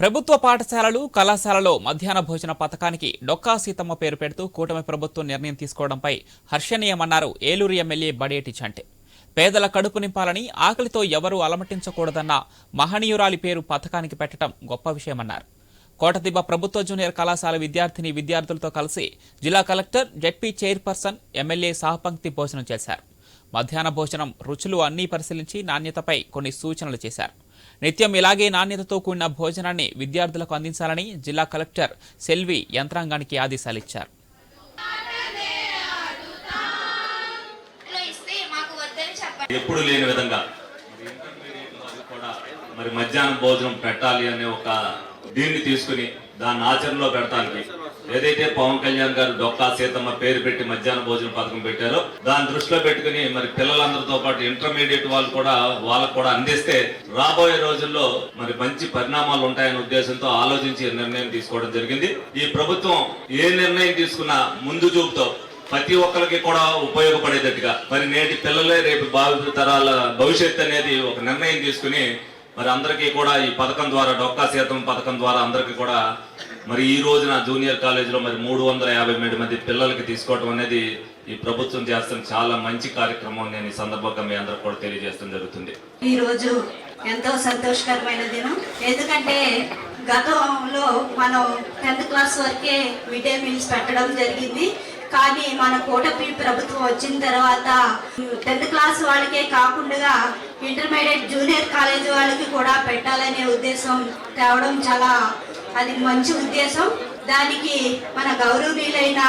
ప్రభుత్వ పాఠశాలలు కళాశాలలో మధ్యాహ్న భోజన పథకానికి డొక్కా సీతమ్మ పేరు పెడుతూ కూటమి ప్రభుత్వం నిర్ణయం తీసుకోవడంపై హర్షణీయమన్నారు ఏలూరు ఎమ్మెల్యే బడేటి చంటే. పేదల కడుపు నింపాలని ఆకలితో ఎవరూ అలమటించకూడదన్న మహనీయురాలి పేరు పథకానికి పెట్టడం గొప్ప విషయమన్నారు. కోటదిబ్బ ప్రభుత్వ జూనియర్ కళాశాల విద్యార్థిని విద్యార్థులతో కలిసి జిల్లా కలెక్టర్ జెడ్పీ చైర్పర్సన్ ఎమ్మెల్యే సహపంక్తి భోజనం చేశారు. మధ్యాహ్న భోజనం రుచులు అన్నీ పరిశీలించి నాణ్యతపై కొన్ని సూచనలు చేశారు. నిత్యం ఇలాగే నాణ్యతతో కూడిన భోజనాన్ని విద్యార్థులకు అందించాలని జిల్లా కలెక్టర్ సెల్వి యంత్రాంగానికి ఆదేశాలిచ్చారు. ఎప్పుడు లేని విధంగా కూడా మరి మధ్యాహ్నం భోజనం పెట్టాలి అనే ఒక దీన్ని తీసుకుని దాన్ని ఆచరణలో పెడతానికి ఏదైతే పవన్ కళ్యాణ్ గారు డొక్కా సీతమ్మ పేరు పెట్టి మధ్యాహ్న భోజన పథకం పెట్టారో దాన్ని దృష్టిలో పెట్టుకుని మరి పిల్లలందరితో పాటు ఇంటర్మీడియట్ వాళ్ళు కూడా వాళ్ళకు కూడా అందిస్తే రాబోయే రోజుల్లో మరి మంచి పరిణామాలు ఉంటాయనే ఉద్దేశంతో ఆలోచించి నిర్ణయం తీసుకోవడం జరిగింది. ఈ ప్రభుత్వం ఏ నిర్ణయం తీసుకున్నా ముందు చూపుతో ప్రతి ఒక్కరికి కూడా ఉపయోగపడేటట్టుగా మరి నేటి పిల్లలే రేపు భావి తరాల భవిష్యత్తు అనేది ఒక నిర్ణయం తీసుకుని మరి అందరికీ కూడా ఈ పథకం ద్వారా డొక్కా శాతం పథకం ద్వారా అందరికీ కూడా మరి ఈ రోజున జూనియర్ కాలేజీలో మరి మూడు వందల యాభై మూడు మంది పిల్లలకి తీసుకోవడం అనేది ఈ ప్రభుత్వం చేస్తున్న చాలా మంచి కార్యక్రమం నేను ఈ సందర్భంగా మీ అందరికి కూడా తెలియజేయడం జరుగుతుంది. ఈ రోజు ఎంతో సంతోషకరమైన దినం. ఎందుకంటే గతంలో మనం టెన్త్ క్లాస్ వరకే మిడ్ డే మీల్స్ పెట్టడం జరిగింది. కానీ మన కూటమి ప్రభుత్వం వచ్చిన తర్వాత టెన్త్ క్లాస్ వాళ్ళకే కాకుండా ఇంటర్మీడియట్ జూనియర్ కాలేజ్ వాళ్ళకి కూడా పెట్టాలనే ఉద్దేశం తేవడం చాలా అది మంచి ఉద్దేశం. దానికి మన గౌరవనీయులైన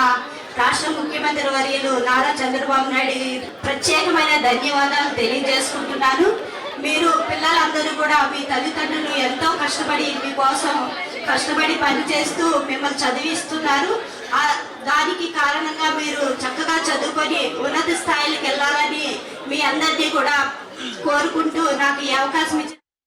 రాష్ట్ర ముఖ్యమంత్రి వర్యులు నారా చంద్రబాబు నాయుడు ప్రత్యేకమైన ధన్యవాదాలు తెలియజేసుకుంటున్నాను. మీరు పిల్లలందరూ కూడా మీ తల్లిదండ్రులు ఎంతో కష్టపడి మీకోసం కష్టపడి పనిచేస్తూ మిమ్మల్ని చదివిస్తున్నారు. ఆ దానికి కారణంగా మీరు చక్కగా చదువుకొని ఉన్నత స్థాయిలకు వెళ్ళాలని మీ అందరినీ కూడా కోరుకుంటూ నాకు ఈ అవకాశం ఇచ్చి